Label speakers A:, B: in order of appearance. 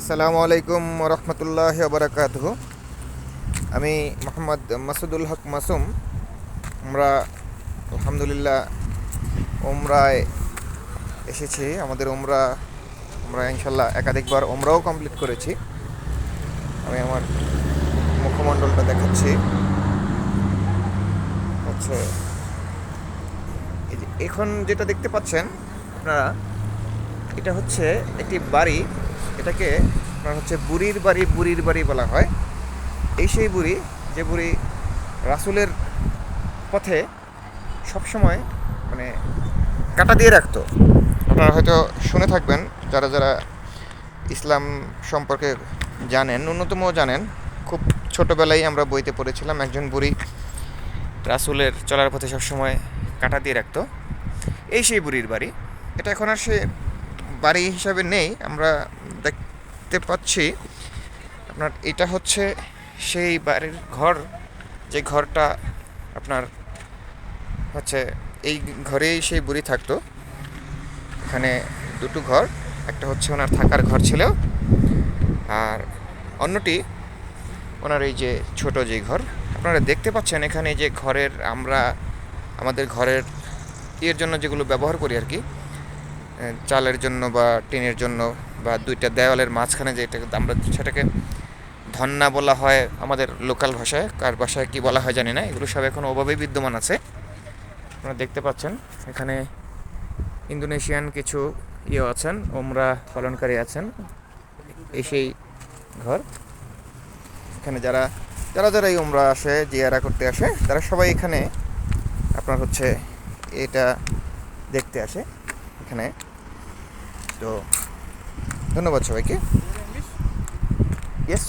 A: আসসালামু আলাইকুম রহমতুল্লাহ বারাকাত আমি মোহাম্মদ মাসুদুল হক মাসুম। আমরা আলহামদুলিল্লাহ ওমরায় এসেছি। আমাদের ওমরা আমরা ইনশাল্লাহ একাধিকবার ওমরাও কমপ্লিট করেছি। আমি আমার মুখমণ্ডলটা দেখাচ্ছি। হচ্ছে এখন যেটা দেখতে পাচ্ছেন আপনারা, এটা হচ্ছে একটি বাড়ি। এটাকে আপনার হচ্ছে বুড়ির বাড়ি বুড়ির বাড়ি বলা হয়। এই সেই বুড়ি, যে বুড়ি রাসুলের পথে সবসময় মানে কাটা দিয়ে রাখতো। আপনারা হয়তো শুনে থাকবেন, যারা যারা ইসলাম সম্পর্কে জানেন ন্যূনতম জানেন, খুব ছোটোবেলায় আমরা বইতে পড়েছিলাম, একজন বুড়ি রাসুলের চলার পথে সবসময় কাটা দিয়ে রাখতো। এই সেই বুড়ির বাড়ি। এটা এখন আর সে বাড়ি হিসাবে নেই, আমরা দেখতে পাচ্ছি। আপনার এটা হচ্ছে সেই বাড়ির ঘর, যে ঘরটা আপনার হচ্ছে এই ঘরেই সেই বুড়ি থাকতো। এখানে দুটো ঘর, একটা হচ্ছে ওনার থাকার ঘর ছিল, আর অন্যটি ওনার এই যে ছোট যে ঘর। আপনারা দেখতে পাচ্ছেন এখানে যে ঘরের আমরা, আমাদের ঘরের ইয়ের জন্য যেগুলো ব্যবহার করি আর কি চালের জন্য বা টিনের জন্য বা দুইটা দেওয়ালের মাঝখানে যেটা আমরা সেটাকে ধন্না বলা হয় আমাদের লোকাল ভাষায়, কার ভাষায় কি বলা হয় জানি না, এগুলো সব এখন ওভাবেই বিদ্যমান আছে। আপনারা দেখতে পাচ্ছেন, এখানে ইন্দোনেশিয়ান কিছু ইয়ে আছেন, ওমরা পালনকারী আছেন এই সেই ঘর। এখানে যারা যারা যারা এই ওমরা আসে, জিয়ারা করতে আসে, তারা সবাই এখানে আপনার হচ্ছে এটা দেখতে আসে। এখানে তো ধন্যবাদ সবাইকে। ইয়েস